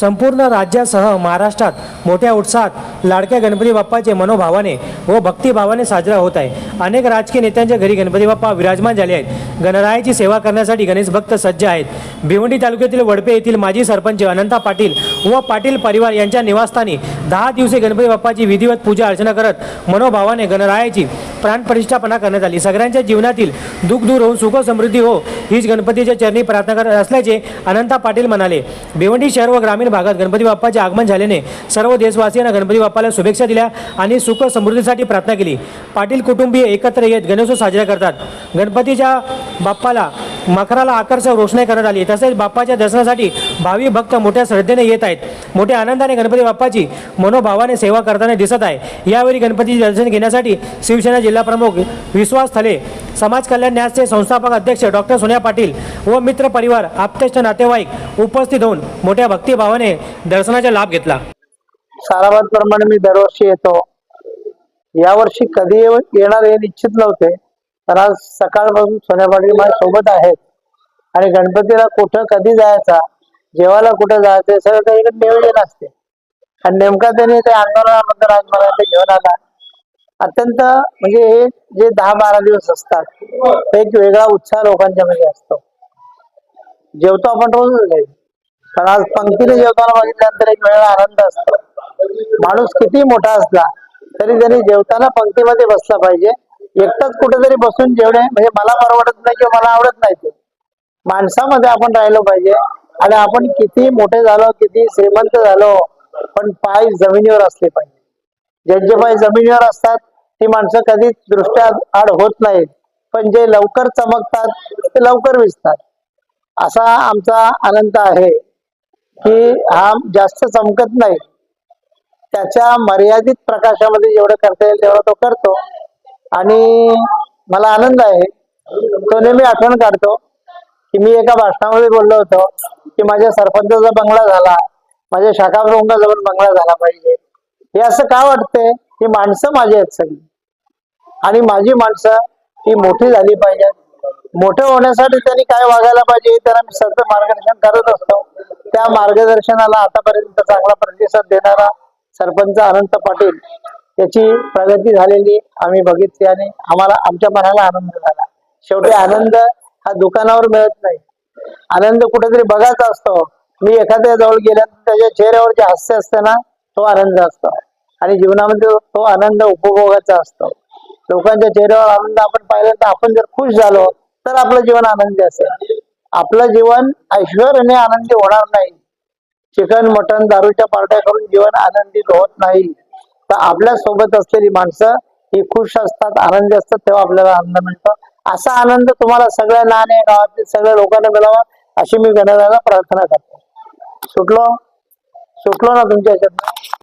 संपूर्ण राज्यासह महाराष्ट्रात मोठ्या उत्साहात लाडक्या गणपती बाप्पाचे मनोभावाने व भक्तिभावाने साजरा होत आहे. अनेक राजकीय नेत्यांच्या घरी गणपती बाप्पा विराजमान झाले आहेत. गणरायाची सेवा करण्यासाठी गणेश भक्त सज्ज आहेत. भिवंडी तालुक्यातील वडपे येथील माजी सरपंच अनंता पाटील व पाटील परिवार यांच्या निवासस्थानी दहा दिवसे गणपती बाप्पाची विधिवत पूजा अर्चना करत मनोभावाने गणरायाची प्राणप्रतिष्ठापना करण्यात आली. सगळ्यांच्या जीवनातील दुःख दूर होऊन सुख समृद्धी हो हीच गणपतीच्या चरणी प्रार्थना करत असल्याचे अनंता पाटील म्हणाले. भिवंडी शहर व ग्रामीण भागात गणपती बाप्पाचे आगमन झाल्याने सर्व देशवासियांना गणपती बाप्पाला शुभेच्छा दिल्या आणि सुख समृद्धीसाठी प्रार्थना केली. पाटील कुटुंबीय एकत्र येत गणेशोत्सव साजरा करतात. गणपतीच्या बाप्पाला मकराला आकर्षक रोषणाई करण्यात आली. तसेच बाप्पाच्या दर्शनासाठी भावी भक्त मोठ्या श्रद्धेने येत आहेत. मोठ्या आनंदाने गणपती बाप्पाची मनोभावाने सेवा करताना दिसत आहे. यावेळी गणपतीचे दर्शन घेण्यासाठी शिवसेना जिल्हाप्रमुख विश्वास थले समाज कल्याण न्यासचे संस्थापक अध्यक्ष डॉक्टर सोनिया पाटील व मित्र परिवार आप्तेष्ट नातेवाईक उपस्थित होऊन मोठ्या भक्तिभावाने दर्शनाचा लाभ घेतला. साराबाद प्रमाणे मी दरवर्षी येतो. यावर्षी कधी येणार हे निश्चित नव्हते. तर आज सकाळपासून सोन्या पाटील माझ्या सोबत आहेत आणि गणपतीला कुठं कधी जायचा जेवायला कुठं जायचं सगळं काही नियोजन असते. आणि नेमका त्यांनी ते आंदोलनाबद्दल आज मला ते घेऊन आला. अत्यंत म्हणजे हे जे दहा बारा दिवस असतात एक वेगळा उत्साह लोकांच्या मध्ये असतो. जेवतो आपण रोजच नाही पण आज पंक्तीने जेवताना बघितल्यानंतर एक वेगळा आनंद असतो. माणूस किती मोठा असला तरी त्यांनी जेवताना पंक्तीमध्ये बसला पाहिजे. एकटाच कुठेतरी बसून जेवणे म्हणजे मला परवडत नाही किंवा मला आवडत नाही ते. माणसामध्ये आपण राहिलो पाहिजे. आणि आपण किती मोठे झालो किती श्रीमंत झालो पण पाय जमिनीवर असले पाहिजे. ज्यांचे पाय जमिनीवर असतात ती माणसं कधीच दृष्ट्या आड होत नाहीत. पण जे लवकर चमकतात ते लवकर विसतात. असा आमचा आनंद आहे की हा जास्त चमकत नाही. त्याच्या मर्यादित प्रकाशामध्ये जेवढं करता येईल तेवढं तो करतो. आणि मला आनंद आहे. तो नेहमी आठवण काढतो की मी एका भाषणामध्ये बोललो होतो की माझ्या सरपंचाचा बंगला झाला माझ्या शाखा प्रमुखाजवळ बंगला झाला पाहिजे. हे असं का वाटतंय? ही माणसं माझी आहेत सगळी. आणि माझी माणसं ही मोठी झाली पाहिजेत मोठं होण्यासाठी त्यांनी काय वागायला पाहिजे त्यांना मी सतत मार्गदर्शन करत असतो. त्या मार्गदर्शनाला आतापर्यंत चांगला प्रतिसाद देणारा सरपंच अनंत पाटील त्याची प्रगती झालेली आम्ही बघितली आणि आम्हाला आमच्या मनाला आनंद झाला. शेवटी आनंद हा दुकानावर मिळत नाही. आनंद कुठेतरी बघायचा असतो. मी एखाद्या जवळ गेल्यानंतर त्याच्या चेहऱ्यावर जे हास्य असते ना तो आनंद असतो. आणि जीवनामध्ये तो आनंद उपभोगाचा असतो. लोकांच्या चेहऱ्यावर आनंद आपण पाहिल्यानंतर आपण जर खुश झालो तर आपलं जीवन आनंदी असेल. आपलं जीवन ऐश्वर्याने आनंदी होणार नाही. चिकन मटन दारूच्या पार्ट्या करून जीवन आनंदित होत नाही. तर आपल्यासोबत असलेली माणसं ही खुश असतात आनंदी असतात तेव्हा आपल्याला आनंद मिळतो. असा आनंद तुम्हाला सगळ्या लहान आहे गावातील सगळ्या लोकांना मिळावा अशी मी गणरायाला प्रार्थना करतो. सुटलो? सुटलो ना तुमच्या ह्याच्यात